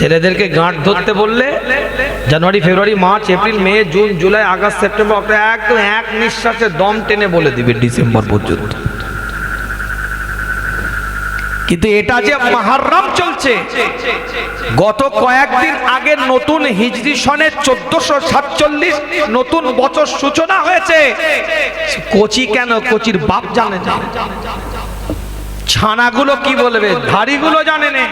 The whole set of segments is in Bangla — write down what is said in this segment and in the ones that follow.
ছেলেদেরকে গাঁট ধরতে বললে January, February, March, April, May, June, July, August, September, October, একদম এক নিঃশ্বাসে দম টেনে বলে দিবে ডিসেম্বর পর্যন্ত। কিন্তু এটা যে মাহারাম চলছে, গত কয়েকদিন আগে নতুন হিজরি সনের চোদ্দশো সাতচল্লিশ নতুন বছর সূচনা হয়েছে। কোচি কেন? কোচির বাপ জানে ছানাগুলো কি বলবে? ধাড়িগুলো জানে না।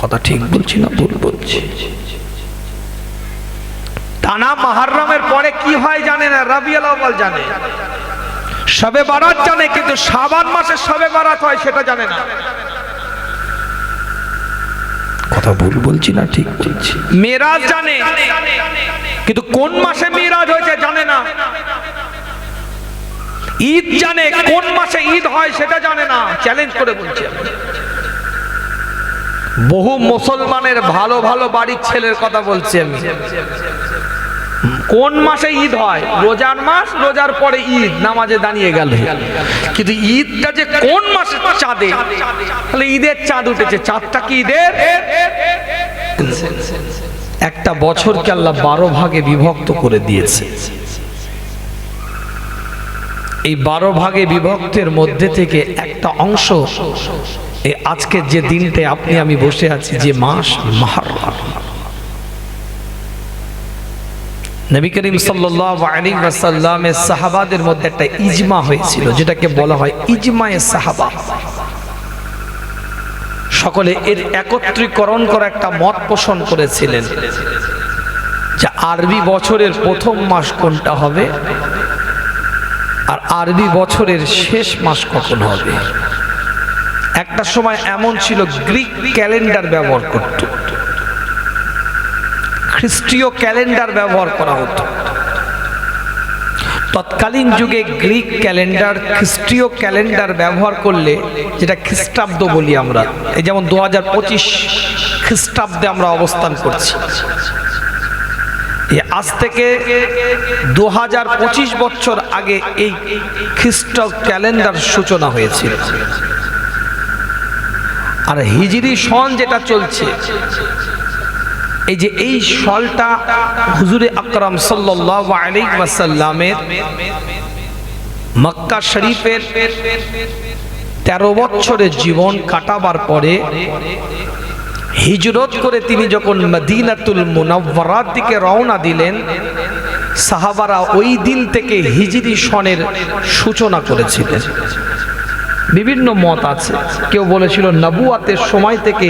কথা ঠিক বলছি না ভুল বলছি। টানা মাহারমের পরে কি হয় জানে না? রাবিয়াল আউয়াল জানে। সবে বারাত জানে, কিন্তু সাবান মাসে সবে বারাত হয় সেটা জানে না। কথা ভুল বলছি না ঠিক বলছি? মেরাজ জানে, কিন্তু কোন মাসে মেরাজ হয়েছে জানে না। ঈদ জানে, কোন মাসে ঈদ হয় সেটা জানে না। চ্যালেঞ্জ করে বলছি আমি। বহু মুসলমানের ভালো ভালো বাড়ির ছেলের কথা বলছি আমি। কোন মাসে ঈদ হয়? রোজার মাস, রোজার পরে ঈদ, নামাজে দাঁড়িয়ে গেল। কিন্তু ঈদটা যে কোন মাসে চাঁদে? তাহলে ঈদের চাঁদ উঠেছে। চাঁদটা কি ঈদের? একটা বছরকে আল্লাহ বারো ভাগে বিভক্ত করে দিয়েছে। এই বারো ভাগে বিভক্তের মধ্যে থেকে একটা অংশ এই আজকের যে দিনটা আপনি, আমি বসে আছি যে মাস মাহারম। নবী করিম ওয়াসাল্লামের সাহাবাদের মধ্যে একটা ইজমা হয়েছিল, যেটাকে বলা হয় ইজমায়ে সাহাবা। সকলে এর একত্রীকরণ করা একটা মত পোষণ করেছিলেন যে আরবি বছরের প্রথম মাস কোনটা হবে আর আরবি বছরের শেষ মাস কখন হবে? একটা সময় এমন ছিল, গ্রিক ক্যালেন্ডার ব্যবহার করত। খ্রিস্টীয় ক্যালেন্ডার ব্যবহার করা হতো। তৎকালীন যুগে গ্রিক ক্যালেন্ডার, খ্রিস্টীয় ক্যালেন্ডার ব্যবহার করলে যেটা খ্রিস্টাব্দ বলি আমরা, এই যেমন দু হাজার পঁচিশ খ্রিস্টাব্দে আমরা অবস্থান করছি। আজ থেকে দু হাজার পঁচিশ বছর আগে এই খ্রিস্ট ক্যালেন্ডার সূচনা হয়েছিল। আর হিজরি সন যেটা চলছে, এই যে এই সলটা হুজুরে আকরাম আলাইহি ওয়াসাল্লামের মক্কা শরীফের তেরো বছরের জীবন কাটাবার পরে হিজরত করে তিনি যখন মদিনাতুল মুনাওয়ারার দিকে রওনা দিলেন, সাহাবারা ওই দিন থেকে হিজরি সনের সূচনা করেছিলেন। বিভিন্ন মত আছে। কেউ বলেছিল নবুয়াতের সময় থেকে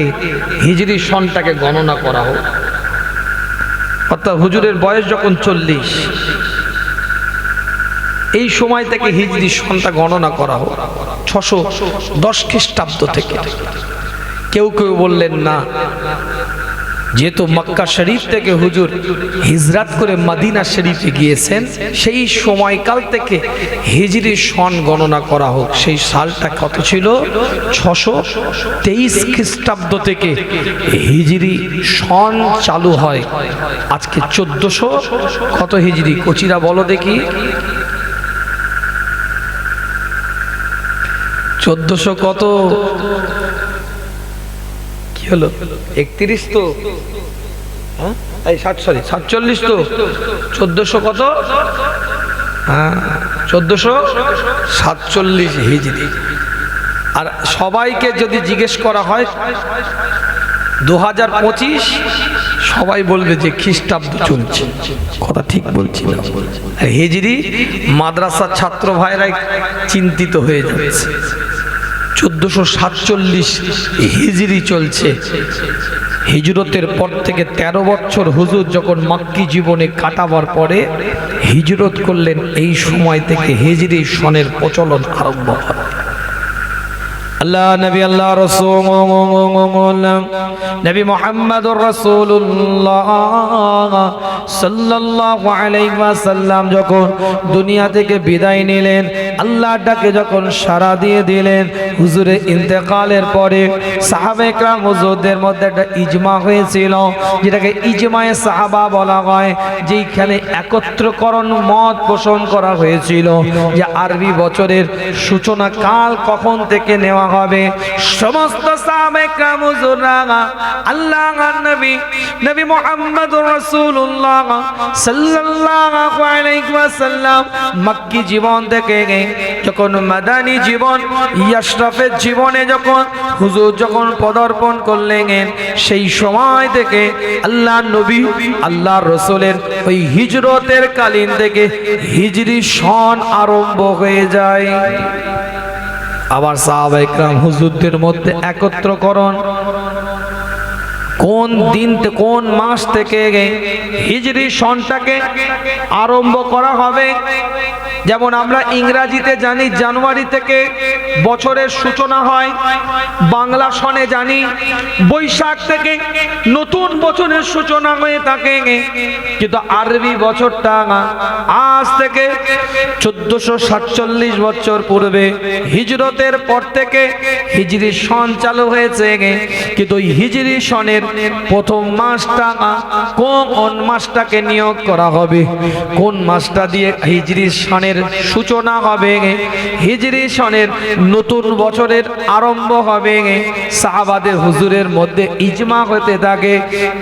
হিজরি সনটাকে গণনা করা হোক। অর্থাৎ হুজুরের বয়স যখন চল্লিশ, এই সময় থেকে হিজরি সনটা গণনা করা হোক, ছশো দশ খ্রিস্টাব্দ থেকে। কেউ কেউ বললেন, না যেহেতু মক্কা শরীফ থেকে হুজুর হিজরাত করে মদিনা শরীফে গিয়েছেন, সেই সময়কাল থেকে হিজরি সন গণনা করা হোক। সেই সালটা কত ছিল? ছশো তেইশ খ্রিস্টাব্দ থেকে হিজরি সন চালু হয়। আজকে চোদ্দশো। কত হিজরি? কচিরা বলো দেখি। চোদ্দশো কত? হলো? একত্রিশ তো? হ্যাঁ? এই ষাট সরি সাতচল্লিশ তো? চোদ্দশো কত? হ্যাঁ চোদ্দশো সাতচল্লিশ হিজড়ি আর সবাইকে যদি জিজ্ঞেস করা হয় দু হাজার পঁচিশ, সবাই বলবে যে খ্রিস্টাব্দ চলছে। কথা ঠিক বলছি না। হিজড়ি মাদ্রাসার ছাত্র ভাইরাই চিন্তিত হয়ে যাচ্ছে। চোদ্দশো সাতচল্লিশ হিজড়ি চলছে। হিজরতের পর থেকে ১৩ বছর হুজুর যখন মাক্কি জীবনে কাটাবার পরে হিজরত করলেন, এই সময় থেকে হিজরি সনের প্রচলন আরম্ভ হয়। আল্লাহ, নবী আল্লাহ, রসুল নবী মোহাম্মদ রসুল্লাহ সাল্লাল্লাহু আলাইহি ওয়াসাল্লাম যখন দুনিয়া থেকে বিদায় নিলেন, আল্লাহ ডাকে যখন সারা দিয়ে দিলেন, হুজুরে ইন্তেকালের পরে সাহাবে একরাম হুজুরদের মধ্যে একটা ইজমা হয়েছিল, যেটাকে ইজমায়ে সাহাবা বলা হয়, যেইখানে একত্রকরণ মত পোষণ করা হয়েছিল যে আরবি বছরের সূচনা কাল কখন থেকে নেওয়া হবে। সমস্ত আল্লাহ নবী মক্কি জীবন যখন জীবন জীবনে যখন হুজুর যখন পদার্পণ করলেন, সেই সময় থেকে আল্লাহ নবী আল্লাহ রসুলের ওই হিজরতের কালীন থেকে হিজরি সন আরম্ভ হয়ে যায়। আবার সাহাবাইকরাম হুজুরদের মধ্যে একত্রকরণ। কোন দিন কোন মাস থেকে হিজরি সনটাকে আরম্ভ করা হবে? যেমন আমরা ইংরাজিতে জানি, জানুয়ারি থেকে বছরের সূচনা হয়, বাংলা সনে জানি, বৈশাখ থেকে নতুন বছরের সূচনা হয়ে থাকে। কিন্তু আরবি বছরটা আজ থেকে চোদ্দশো সাতচল্লিশ বছর পূর্বে হিজরতের পর থেকে হিজরি সন চালু হয়েছে। কিন্তু হিজরি সনের প্রথম মাসটা কোন মাসটাকে নিয়োগ করা হবে? কোন মাসটা দিয়ে হিজরি সনের সূচনা হবে? হিজরি সনের নতুন বছরের আরম্ভ হবে। সাহাবাদের হুজুরের মধ্যে ইজমা হতে থাকে।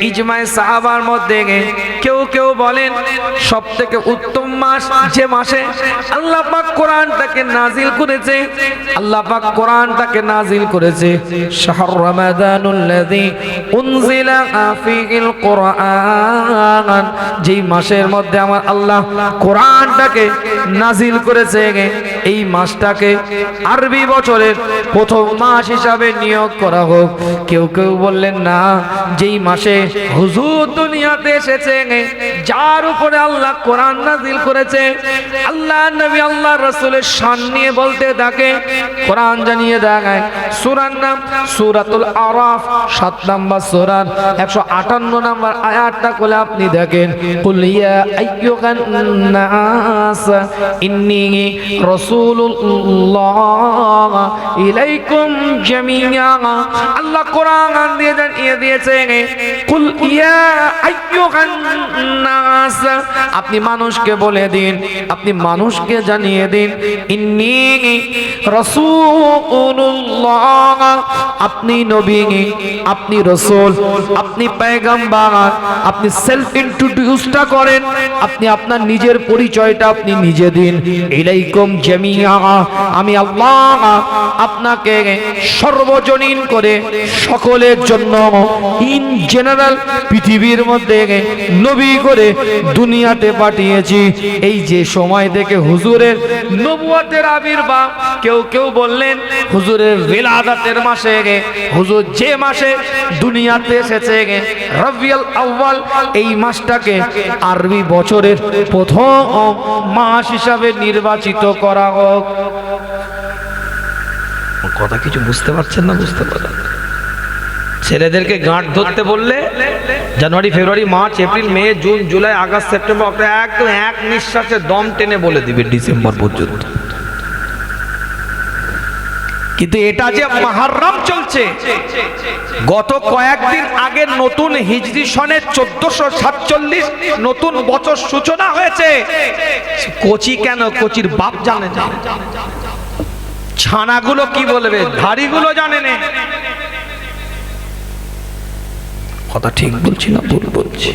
ইজমায় সাহাবার মধ্যে কেউ কেউ বলেন সব থেকে উত্তম মাস যে মাসে আল্লাহ পাক কোরআনটাকে নাজিল করেছে, আল্লাহ পাক কোরআনটাকে নাজিল করেছে। শাহর রমাদানুল্লাযী উনজিলা ফীহিল কোরআন। মাসের মধ্যে আমার আল্লাহ কোরআনটাকে নাজিল করেছে, এই মাসটাকে আরবি বছরের প্রথম মাস হিসাবে নিয়োগ করা হোক। কেউ কেউ বললেন, না, যেই মাসে হুজুর দুনিয়াতে এসেছে, যার উপরে আল্লাহ কোরআন নাজিল করেছে। আল্লাহ নবী আল্লাহ রসুলের শান নিয়ে বলতে থাকে, কোরআন জানিয়ে দেখায় সুরার নাম সুরাতুল আরাফ, সাত নাম্বার সুরার একশো আটান্ন নাম্বার আয়াতটা করে আপনি দেখেন। ইয়া আপনি মানুষকে বলে দিন, আপনি মানুষকে জানিয়ে দিন, ইন্নী রাসূলুল্লাহ, আপনি নবী, আপনি রসুল, আপনি পেগম্বর আপনি সেলফ ইন্ট্রোডিউসটা করেন, আপনি আপনার নিজের পরিচয়টা আপনি নিজে দিন। ইলাইকুম জামিয়া, আমি আল্লাহ আপনাকে সর্বজনীন করে সকলের জন্য ইন জেনারেল পৃথিবীর মধ্যে নবী করে দুনিয়াতে পাঠিয়েছি। এই যে সময় থেকে হুজুরের নবুয়াতের আবির্ভাব কেউ কেউ বললেন, হুজুরের বিলাদাতের মাসে গে, হুজুর যে মাসে দুনিয়াতে এসেছে গে রবিউল আউয়াল, এই মাসটাকে আরবি বছরের প্রথম মাস হিসাবে নির্বাচিত করা হোক। কথা কিছু বুঝতে পারছেন না? বুঝতে পারেন ছেলেদেরকে গাঁট ধরতে বললে, January, February, March, April, May, June, July, August, September, October, একদম এক নিঃশ্বাসে দম টেনে বলে দিবে ডিসেম্বর পর্যন্ত। কিন্তু এটা যে মাহারাম চলছে, গত কয়েকদিন আগে নতুন হিজরি সনের চোদ্দশো সাতচল্লিশ নতুন বছর সূচনা হয়েছে। কোচি কেন? কোচির বাপ জানে না। ছানাগুলো কি বলবে? ধাড়িগুলো জানে না। কথা ঠিক বলছি না ভুল বলছি।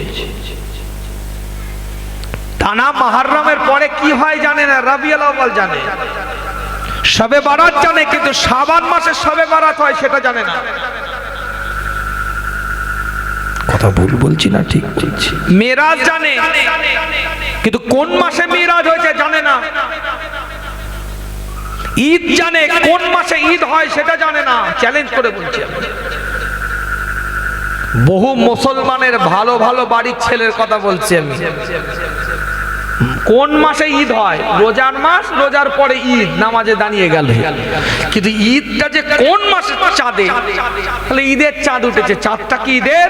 টানা মাহারমের পরে কি হয় জানে না? রাবিয়াল আউয়াল জানে। সবে বারাত জানে কিন্তু সাবান মাসে সবে বারাত হয় সেটা জানে না। কথা ভুল বলছি না ঠিক বলছি। মেরাজ জানে কিন্তু কোন মাসে মেরাজ হয়েছে জানে না। ঈদ জানে কোন মাসে ঈদ হয় সেটা জানে না। চ্যালেঞ্জ করে বলছি আমি। বহু মুসলমানের ভালো ভালো বাড়ির ছেলের কথা বলছি আমি। কোন মাসে ঈদ হয়? রোজার মাস, রোজার পরে ঈদ, নামাজে দাঁড়িয়ে গেল। কিন্তু ঈদটা যে কোন মাসে চাঁদে? তাহলে ঈদের চাঁদ উঠেছে। চাঁদটা কি ঈদের?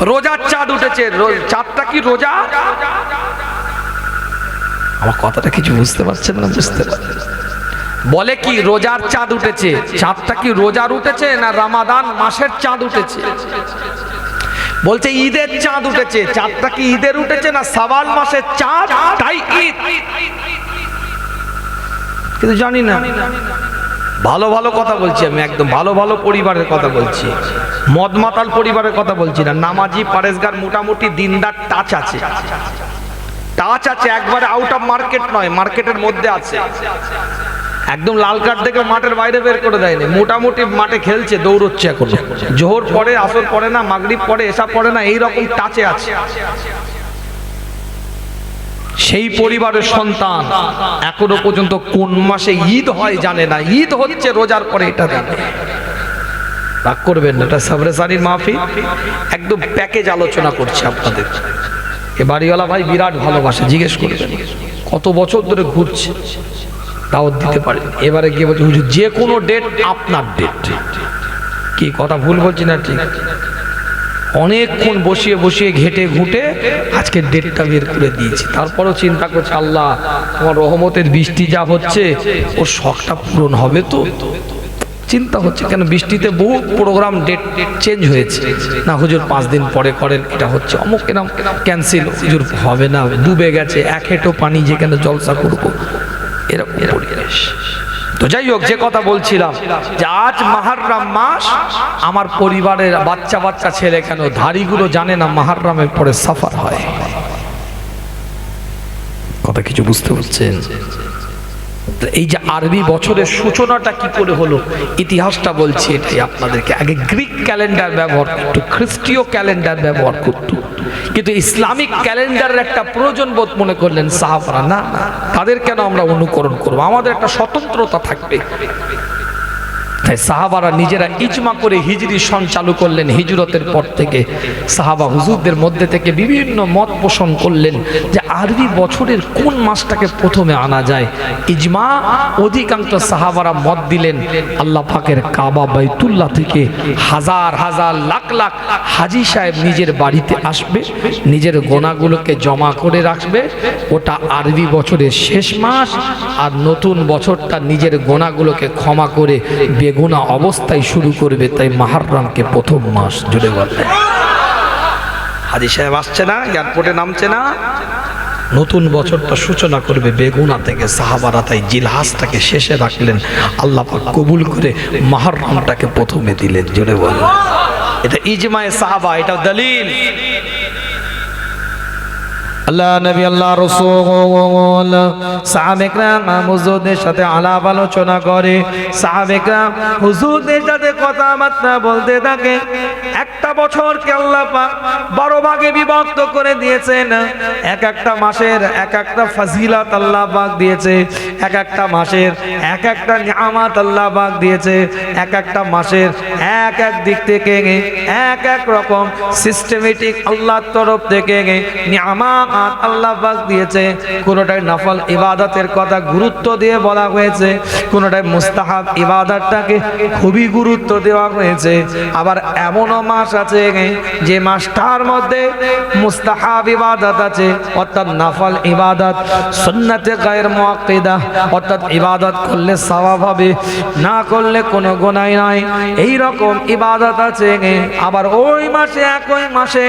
রোজার চাঁদ উঠেছে। চাঁদটা কি রোজা? আমার কথাটা কিছু বুঝতে পারছেন না? বুঝতে পারছেন বলে কি রোজার চাঁদ উঠেছে? চাঁদটা কি রোজার উঠেছে না রামাদান মাসের চাঁদ উঠেছে? বলছে, ঈদের চাঁদ উঠেছে। চাঁদটা কি ঈদের উঠেছে না সাবাল মাসের চাঁদ? তাই ঈদ। কিন্তু জানি না। ভালো ভালো কথা বলছি আমি একদম। ভালো ভালো পরিবারের কথা বলছি। মদ মাতাল পরিবারের কথা বলছি না। নামাজি পারেসগার মোটামুটি দিনদার টাচ আছে। টাচ আছে, একবারে আউট অফ মার্কেট নয় মার্কেটের মধ্যে আছে। একদম লাল কার্ড দেখে মাঠের বাইরে বের করে দেয়নি। মোটামুটি মাঠে খেলছে, দৌড়চ্ছে এখন। জোহর পরে আসর পরে না, মাগরিব পরে এসব পরে না এই রকম টাচে আছে। সেই পরিবারের সন্তান এখনও পর্যন্ত কোন মাসে ঈদ হয় জানে না। ঈদ হচ্ছে রোজার পরে এটা জানে রাগ করবেন না, এটা সাবরেসারির মাহফি একদম প্যাকেজ আলোচনা করছে আপনাদের। এ বাড়িওয়ালা ভাই বিরাট ভালোবাসে, জিজ্ঞেস করবেন। কত বছর ধরে ঘুরছে। দাওয়াত দিতে পারে। এবারে গিয়ে বলছে, হুজুর, যে কোনো ডেট আপনার ডেট কি, কথা ভুল বলছি না ঠিক? অনেকক্ষণ বসিয়ে বসিয়ে ঘেটে ঘুটে আজকে ডেটটা বের করে দিয়েছি। তারপরও চিন্তা করছে, আল্লাহ, তোমার রহমতের বৃষ্টি যা হচ্ছে, ওর শখটা পূরণ হবে তো? চিন্তা হচ্ছে কেন? বৃষ্টিতে বহু প্রোগ্রাম ডেট চেঞ্জ হয়েছে। না, হুজুর, পাঁচ দিন পরে করেন, এটা হচ্ছে অমুক এরম ক্যান্সেল হুজুর, হবে না, ডুবে গেছে, এক হেঁটো পানি যেখানে জলসা করব। পরিবেশ তো যাই হোক, যে কথা বলছিলাম, যে আজ মাহাররাম মাস, আমার পরিবারের বাচ্চা বাচ্চা ছেলে কেন ধারিগুলো জানে না মাহাররামের পরে সাফার হয়? কথা কিছু বুঝতে পারছেন? এই যে আরবি বছরের সূচনাটা কি করে হলো? ইতিহাসটা বলছে এটাই আপনাদেরকে। আগে গ্রিক ক্যালেন্ডার ব্যবহার করতো, খ্রিস্টীয় ক্যালেন্ডার ব্যবহার করতো। কিন্তু ইসলামিক ক্যালেন্ডারের একটা প্রয়োজন বোধ মনে করলেন সাহাবারা, না না, তাদের কেন আমরা অনুকরণ করব? আমাদের একটা স্বতন্ত্রতা থাকবে। তাই সাহাবারা নিজেরা ইজমা করে হিজরি সন চালু করলেন হিজরতের পর থেকে। সাহাবা হুজুরদের মধ্যে থেকে বিভিন্ন মত পোষণ করলেন যে আরবি বছরের কোন মাসটাকে প্রথমে আনা যায়। ইজমা অধিকাংশ সাহাবারা মত দিলেন আল্লাহ পাকের কাবা বাইতুল্লাহ থেকে হাজার হাজার লাখ লাখ হাজি সাহেব নিজের বাড়িতে আসবে, নিজের গোনাগুলোকে জমা করে রাখবে। ওটা আরবি বছরের শেষ মাস আর নতুন বছরটা নিজের গোনাগুলোকে ক্ষমা করে বেগুনা অবস্থায় শুরু করবে তাই মাহাররামকে প্রথম মাস জুড়ে বলবে হাজি সাহেব আসছে না এয়ারপোর্টে নামছে না। নতুন বছরটা সূচনা করবে বেগুনা থেকে সাহাবারা তাই জিলহাসটাকে শেষে রাখলেন। আল্লাহ কবুল করে মাহাররামটাকে প্রথমে দিলেন জুড়ে বললেন এটা ইজমায়ে সাহাবা এটা দলিল। আল্লাহ নবী, আল্লাহ রসুল সাহাবেকরাম হুজুরদের সাথে আলাপ আলোচনা করে। সাহাবেকরাম হুজুরদের সাথে কথাবার্তা বলতে থাকে। একটা বছরকে আল্লাহ বারো ভাগে বিভক্ত করে দিয়েছেন। এক একটা মাসের এক একটা ফাজিলাত আল্লাহ পাক দিয়েছে। এক একটা মাসের এক একটা নিয়ামাত আল্লাহ পাক দিয়েছে। এক একটা মাসের এক এক দিক থেকে এক এক রকম সিস্টেমেটিক আল্লাহর তরফ থেকে নিয়ামাত আল্লাহ পাক দিয়েছে। কোনোটাই নফল ইবাদতের কথা গুরুত্ব দিয়ে বলা হয়েছে, কোনোটাই মুস্তাহাব ইবাদতটাকে খুবই গুরুত্ব দেওয়া হয়েছে। আবার এমনও মাস আছে যে মাসটার মধ্যে মুস্তাহাব ইবাদত আছে, অর্থাৎ নফল ইবাদত। সুন্নতে গায়ের মুআক্কিদা অর্থাৎ ইবাদত করলে সওয়াব হবে, না করলে কোনো গুনাহ নাই। এই রকম ইবাদত আছে আবার ওই মাসে একই মাসে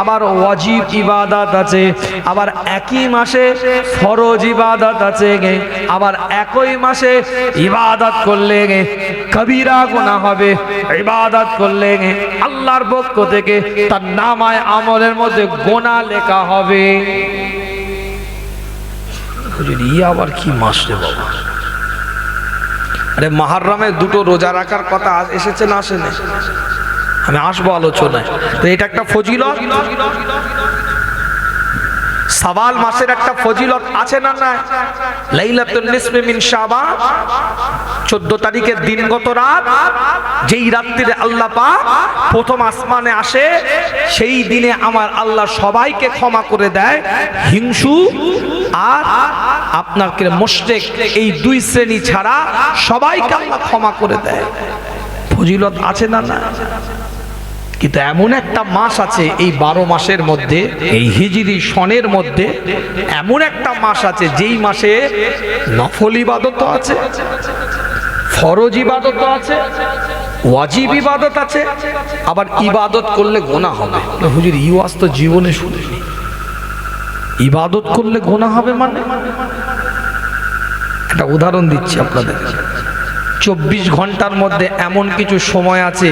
আবার ওয়াজিব ইবাদত আছে। আবার একই মাসে ফরজ ইবাদত আছে গে। আবার একই মাসে ইবাদত করলে গে। কবিরা গুনাহ হবে, ইবাদত করলে গে। আল্লাহর পক্ষ থেকে তার নামায় আমলের মধ্যে গোনা লেখা হবে। আবার কি মাস রে বাবা? আরে মাহাররামে দুটো রোজা রাখার কথা এসেছে না আসেনি? আমি আসব আলোচনায়। তো এটা একটা ফজিলত? সাবাল মাসের একটা ফজিলত আছে না না লাইলাতুল নিসফে মিন শাবান। 14 তারিখের দিনগত রাত, যেই রাত্রিরে আল্লাহ পাক প্রথম আসমানে আসে, সেই দিনে আমার আল্লাহ সবাইকে ক্ষমা করে দেয়। হিংসু আর আপনার কে মুশরিক এই দুই শ্রেণি ছাড়া সবাইকে আল্লাহ ক্ষমা করে দেয়। ফজিলত আছে না না কিন্তু এমন একটা মাস আছে এই বারো মাসের মধ্যে, এই হিজিরি সনের মধ্যে, এমন একটা মাস আছে যেই মাসে নফল ইবাদত আছে, ফরজ ইবাদত আছে, ওয়াজিব ইবাদত আছে, আবার ইবাদত করলে গোনা হবে। হুজুর ইওয়াজ তো জীবনে শুনিনি। ইবাদত করলে গোনা হবে মানে? একটা উদাহরণ দিচ্ছি আপনাদের। চব্বিশ ঘণ্টার মধ্যে এমন কিছু সময় আছে,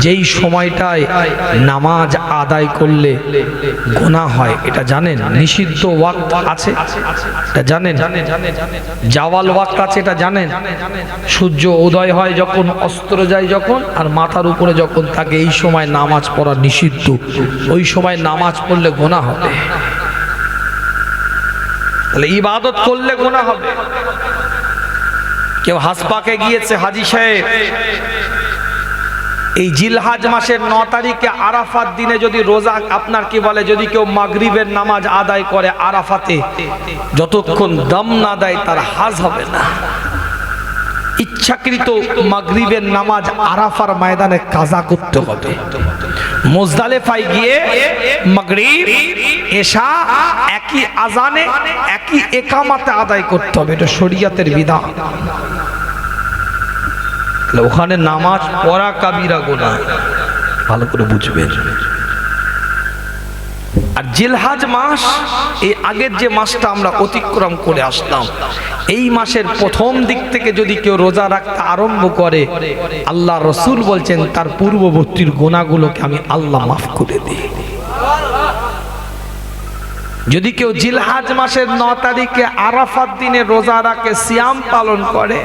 যেই সময়টায় নামাজ আদায় করলে গোনা হয়। এটা জানেন? নিষিদ্ধ ওয়াক্ত আছে? এটা জানেন? জাওয়াল ওয়াক্ত আছে, এটা জানেন? সূর্য উদয় হয় যখন, অস্ত্র যায় যখন, আর মাথার উপরে যখন থাকে, এই সময় নামাজ পড়া নিষিদ্ধ। ওই সময় নামাজ পড়লে গোনা হবে। তাহলে ইবাদত করলে গোনা হবে। কেউ হাসপাকে গিয়েছে হাজি সাহেব। এই জিলহাজ মাসের ন তারিখে আরাফাত দিনে যদি রোজা, আপনার কি বলে, যদি কেউ মাগরিবের নামাজ আদায় করে আরাফাতে, যতক্ষণ দম না দেয় তার হাজ হবে না। ইচ্ছাকৃত মাগরিবের নামাজ আরাফার ময়দানে কাজা করতে হবে। মোজদালেফায় গিয়ে মাগরিব, এশা, একই আজানে, একই একামাতে আদায় করতে হবে। এটা শরিয়াতের বিধান। তাহলে ওখানে নামাজ পড়া কাবিরা গোনা ভালো করে বুঝবেন। আর জিলহাজ মাস, এই আগের যে মাসটা আমরা অতিক্রম করে আসলাম, এই মাসের প্রথম দিক থেকে যদি কেউ রোজা রাখতে আরম্ভ করে, আল্লাহ রসুল বলছেন, তার পূর্ববর্তীর গোনাগুলোকে আমি আল্লাহ মাফ করে দিই। যদি কেউ জিলহাজ মাসের ন তারিখে আরাফাত দিনে রোজা রাখে, সিয়াম পালন করে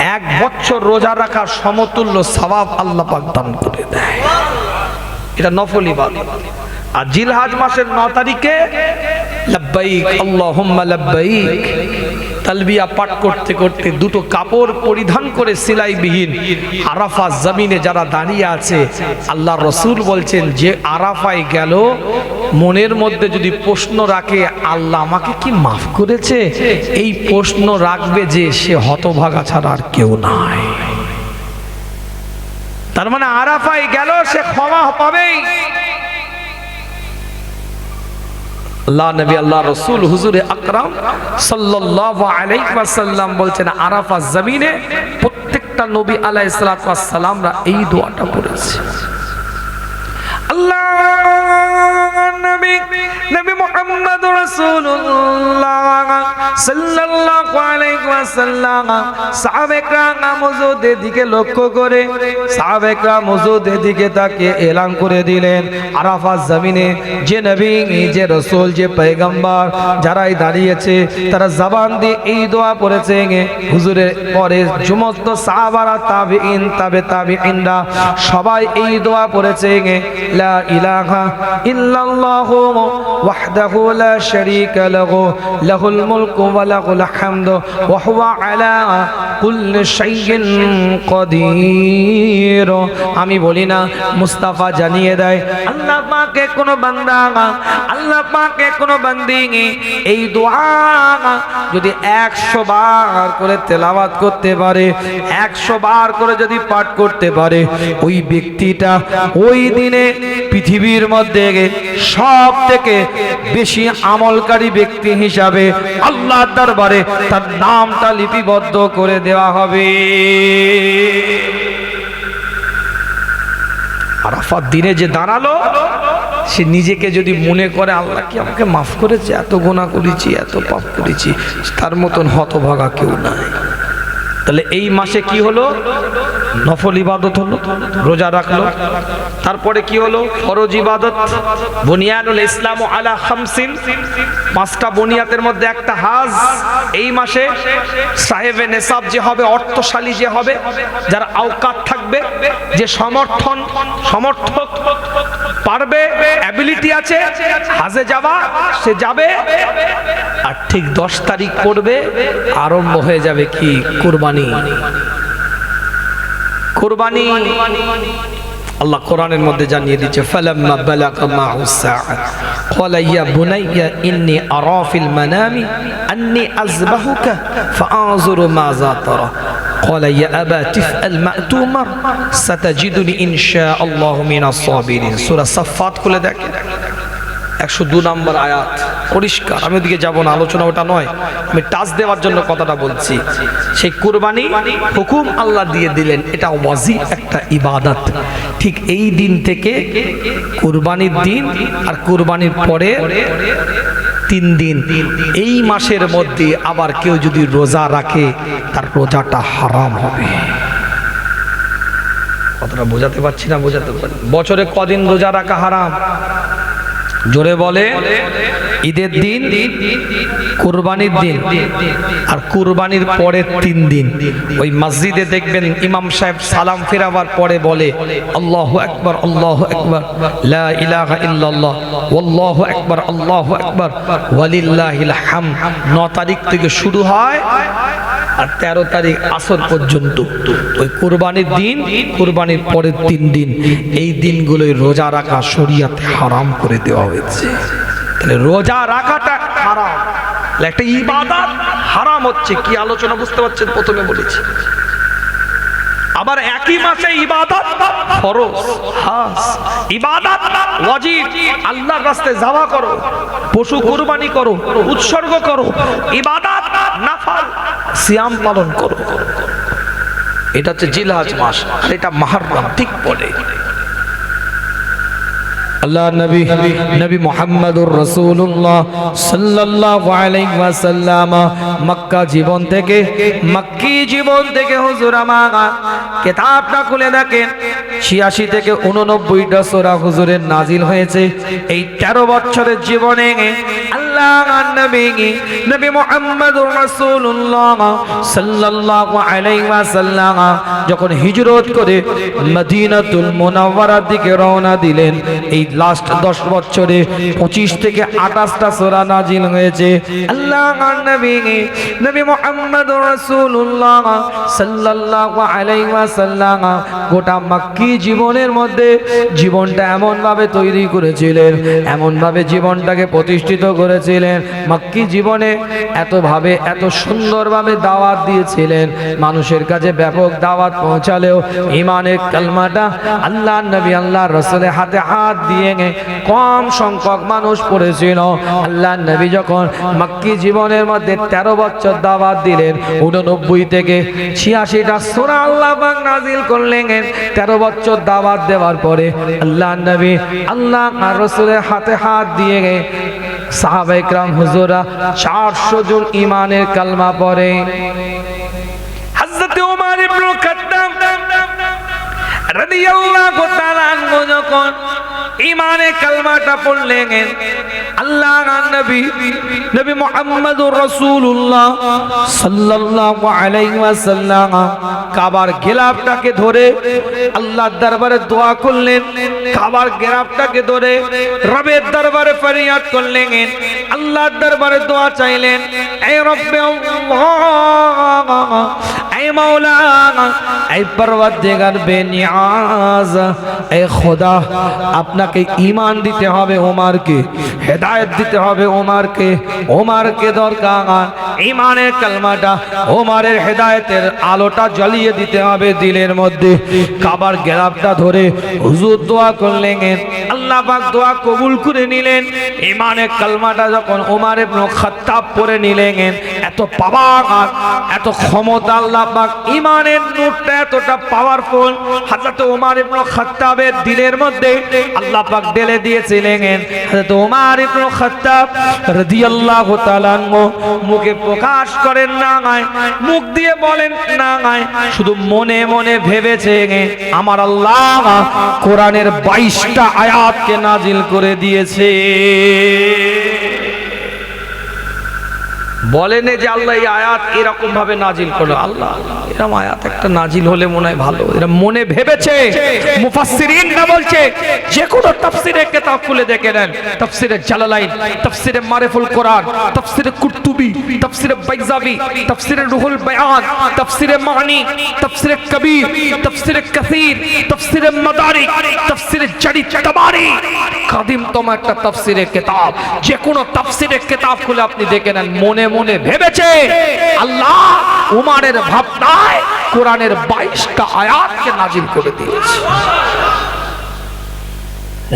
এক বছর রোজা রাখার সমতুল্য সবাব আল্লাহ দান করে দেয়। এটা নফল ইবাদত। আর জিলহাজ মাসের ন তারিখে লাব্বাইক, আল্লাহুম্মা লাব্বাইক। তালবিয়া পাঠ করতে করতে দুটো কাপড় পরিধান করে সিলাইবিহীন আরাফা জমিনে যারা দাঁড়িয়ে আছে, আল্লাহ রসুল বলছেন, যে আরাফায় গেল, মনের মধ্যে যদি প্রশ্ন রাখে, আল্লাহ আমাকে কি মাফ করেছে? এই প্রশ্ন রাখবে যে সে হতভাগা ছাড়া আর কেউ নাই। তার মানে আরাফায় গেল, সে ক্ষমা পাবেই। আল্লাহ নবী, আল্লাহ রসুল, হুজুরে আকরাম সাল্লাল্লাহু আলাইহি ওয়াসাল্লাম বলছেন, আরাফা জমিনে প্রত্যেকটা নবী আলাইহিস সালাতু ওয়াস সালামরা এই দোয়াটা পড়েছে। আল্লাহ নবী নবী মুহাম্মদ রাসূলুল্লাহ সাল্লাল্লাহু আলাইহি ওয়াসাল্লাম সাহাবে کرام মজুদের দিকে লক্ষ্য করে সাহাবে کرام মজুদের দিকে তাকে এলান করে দিলেন আরাফাত জমিনে যে নবী যে রাসূল যে পয়গম্বর যারাই দাঁড়িয়েছে তারা জবান দিয়ে এই দোয়া পড়েছে হুজুরের পরে সমস্ত সাহাবারা তাবিঈন তাবে তাবিঈনরা সবাই এই দোয়া পড়েছে লা ইলাহা ইল্লাল্লাহু লা শারীকা লাহু, লাহুল মুলকু ওয়া লাহুল হামদু, ওয়া হুয়া আলা কুল্লি শাইইন আমি বলি না, মুস্তাফা জানিয়ে দেয়, আল্লাহ পাকে কোন বান্দা, আল্লাহ পাকে কোন বান্দি, এই দোয়া যদি একশো বার করে তেলাওয়াত করতে পারে, একশো বার করে যদি পাঠ করতে পারে, ওই ব্যক্তিটা ওই দিনে পৃথিবীর মধ্যে সব থেকে বেশি আমলকারী ব্যক্তি হিসাবে আল্লাহ দরবারে তার নামটা লিপিবদ্ধ করে দেওয়া হবে। আরাফাত দিনে যে দাঁড়াল, সে নিজেকে যদি মনে করে, আল্লাহ কি আমাকে মাফ করেছে? এত গোনা করেছি, এত পাপ করেছি, তার মতন হতভাগা কেউ নাই। তাহলে এই মাসে কি হলো? নফল ইবাদত হলো, রোজা রাখল। তারপরে কি হলো? ফরজ ইবাদত, বুনিয়ানুল ইসলাম আলা খামসিন। পাঁচটা বুনিয়াতের মধ্যে একটা হাজ। এই মাসে সাহেবে নেসাব যে হবে, অর্থশালী যে হবে, যার আওকাত থাকবে, যে সমর্থন, সমর্থক পারবে অ্যাবিলিটি আছে, হাজে যাওয়া, সে যাবে। আর ঠিক দশ তারিখ করবে আরম্ভ হয়ে যাবে কি? কোরবানি। কোরবানি আল্লাহ কোরআনের মধ্যে জানিয়ে দিচ্ছে, ফালাম্মা বালাগা মাহু সাআত ক্বালা ইয়া বুনাইয়া, ইন্নী আরা ফিল মানামি, আন্নী আযবাহুকা ফাআনজুরু মাযা তারা قال يا أبا تفعل ما تؤمر ستجدني إن شاء الله من الصابرين سورة صفات খুলে দেখেন একশো দু নম্বর আয়াত পরিষ্কার আমি ওদিকে যাবো না আলোচনা ওটা নয় আমি টাচ দেওয়ার জন্য কথাটা বলছি সেই কুরবানি হুকুম আল্লাহ দিয়ে দিলেন এটা ওয়াজি একটা ইবাদত ঠিক এই দিন থেকে কুরবানির দিন আর কুরবানির পরে তিন দিন। এই মাসের মধ্যে আবার কেউ যদি রোজা রাখে, তার রোজাটা হারাম হবে। কতটা বোঝাতে পারছি না, বোঝাতে পারি বছরে কদিন রোজা রাখা হারাম? জোরে বলে, ঈদের দিন, কুরবানির দিন, আর কুরবানির পরের তিন দিন। ওই মসজিদে দেখবেন ইমাম সাহেব সালাম ফেরাবার পরে বলে, আল্লাহ একবার আল্লাহ একবার লা ইলাহা ইল্লাল্লাহ আল্লাহু একবার আল্লাহু একবার ওয়ালিল্লাহিল হাম ন তারিখ থেকে শুরু হয় আর তেরো তারিখ আসর পর্যন্ত। ওই কোরবানির দিন, কোরবানির পরের তিন দিন, এই দিনগুলোই রোজা রাখা শরিয়াতে হারাম করে দেওয়া হয়েছে। তাহলে রোজা রাখাটা হারাম। একটা ইবাদত হারাম হচ্ছে, কি আলোচনা বুঝতে পারছেন? প্রথমে বলেছি। আবার একই মাসে ইবাদত ফরজ। হাস। ইবাদত ওয়াজিব। আল্লাহর রাস্তায় যাওয়া করো, পশু কুরবানি করো, উৎসর্গ করো। ইবাদত নাফাল। সিয়াম পালন করো। এটা হচ্ছে জিলহাজ মাস আর এটা মাহ ঠিক বলে। আল্লাহ নবী নবী মুহাম্মদুর সাল্লাল্লাহু আলাইহি ওয়াসাল্লাম মক্কা জীবন থেকে, মক্কি জীবন থেকে হুজুর আমার কিতাবটা খুলে দেখেন 86 থেকে 89টা সূরা হুজুরের নাজিল হয়েছে। এই 13 বছরের জীবনে যখন হিজরত করে মদিনাতুল মুনাওয়ারার দিকে রওনা দিলেন, এই লাস্ট দশ বছরে পঁচিশ থেকে আঠাশটা সোরা নাজিল হয়েছে। গোটা মক্কি জীবনের মধ্যে জীবনটা এমন ভাবে তৈরি করেছিলেন এমন ভাবে জীবনটাকে প্রতিষ্ঠিত করেছিলেন। মাক্কি জীবনে এত ভাবে এত সুন্দরভাবে দাওয়াত দিয়েছিলেন। মানুষের কাছে ব্যাপক দাওয়াত পৌঁছালেও ইমানের কালমাটা আল্লাহ নবী আল্লাহ রসুলের হাতে হাত দিয়ে কম সংখ্যক মানুষ পড়েছিল। আল্লাহ নবী যখন মক্কি জীবনের মধ্যে তেরো বছর দাওয়াত দিলেন, উননব্বই থেকে ছিয়াশিটা সোনা আল্লাহ নাজিল করলেন, তেরো বছর দাওয়াত দেওয়ার পরে আল্লাহ নবী আল্লাহ আর রসুলের হাতে হাত দিয়ে সাহাবাইকরাম হুজুরা চারশো জন ইমানের কালমা পড়ে। হযরত ওমর ইবনে খাত্তাব রাদিয়াল্লাহু তাআলা যখন ইমানে কালমাটা পড়লেন। আল্লাহ নবী নবী মুহাম্মদুর রাসূলুল্লাহ সাল্লাল্লাহু আলাইহি ওয়াসাল্লাম কাবার গিলাফটাকে ধরে আল্লাহর দরবারে দোয়া করলেন। কাবার গিলাফটাকে ধরে রবের দরবারে ফরিয়াদ করলেন। আল্লাহর দরবারে দোয়া চাইলেন হে রব্বে আল্লাহ হে মাওলা হে পরওয়ারদিগার বেনিয়াজ হে খোদা, আপনাকে ঈমান দিতে হবে ওমরকে, হেদায়েত দিতে হবে ওমরকে ওমরকে দরকার। ঈমানের কালমাটা, ওমরের হেদায়েতের আলোটা জ্বালিয়ে দিতে হবে দিলের মধ্যে। কাবার গেলাপটা ধরে হুজুর দোয়া করলেন। আল্লাহ পাক দোয়া কবুল করে নিলেন। ঈমানের কালমাটা যখন ওমর ইবনে খাত্তাব পড়ে নিলেন, এত পাওয়ার, এত ক্ষমতা আল্লাহ পাক ঈমানের নূরটা এতটা পাওয়ারফুল হযরত ওমর ইবনে খাত্তাবের দিলের মধ্যে আল্লাহ পাক ঢেলে দিয়েছিলেন। হযরত ওমর ইবনে খাত্তাব রাদিয়াল্লাহু তাআলা মুখে প্রকাশ করেন না মুখ দিয়ে বলেন না শুধু মনে মনে ভেবেছে আমার আল্লাহ কোরআনের 22টা আয়াতকে নাজিল করে দিয়েছে। বলেন যে আল্লাহ এই আয়াত এরকম ভাবে নাজিল করল। আল্লাহ, এরকম আয়াত একটা নাজিল হলে মনে হয় ভালো। এরা মনে ভেবেছে, মুফাসসিরিন না বলছে, যে কোনো তাফসিরের কিতাব খুলে দেখে নেন। তাফসিরে জালালাইন, তাফসিরে মারিফুল কোরআন, তাফসিরে কুরতুবি, তাফসিরে বাইজাবি, তাফসিরে রুহুল বায়ান তাফসিরে মানি, তাফসিরে কবির, তাফসিরে কাসির, তাফসিরে মাদারিক, তাফসিরে জারি তাবারি। কাদিম তোমার একটা তাফসিরের কিতাব। যে কোনো তাফসিরের কিতাব খুলে আপনি দেখে নেন। মনে মনে ভেবেছে, আল্লাহ উমারের ভাবনায় কোরআনের বাইশটা আয়াতকে নাজিল করে দিয়েছে।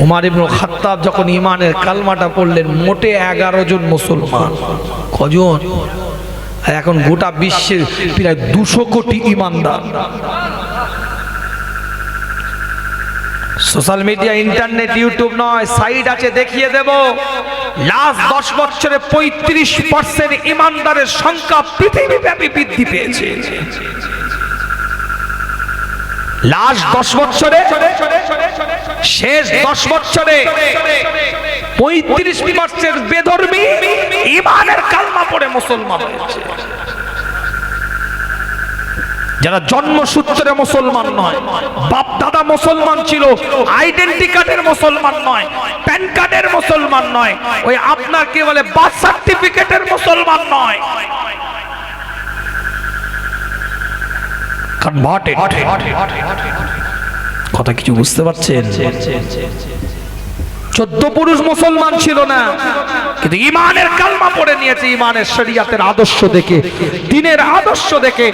উমার ইবনুল খাত্তাব যখন ইমানের কালমাটা পড়লেন, মোটে এগারো জন মুসলমান। কজন? এখন গোটা বিশ্বের প্রায় দুশো কোটি ইমানদার সোশ্যাল মিডিয়া ইন্টারনেট ইউটিউব নয় সাইট আছে, দেখিয়ে দেব। লাস্ট দশ বছরে পঁয়ত্রিশ পার্সেন্ট ইমানদারের সংখ্যা পৃথিবীব্যাপী বৃদ্ধি পেয়েছে। লাস্ট দশ বছরে, শেষ দশ বছরে পঁয়ত্রিশ পার্সেন্ট বেধর্মী ইমানের কালমা পড়ে মুসলমান হয়েছে। যারা জন্মসূত্রে মুসলমান নয় বাপ দাদা মুসলমান ছিল আইডেন্টি কার্ডের মুসলমান নয় প্যান কার্ডের মুসলমান নয়, ওই আপনার কি বলে বার্থ সার্টিফিকেটের মুসলমান নয়। কথা কিছু বুঝতে পারছেন? চোদ্দ পুরুষ মুসলমান ছিল না, কিন্তু ইমানের কালমা পড়ে নিয়েছে ইমানের শরিয়াতের আদর্শ দেখে, দিনের আদর্শ দেখে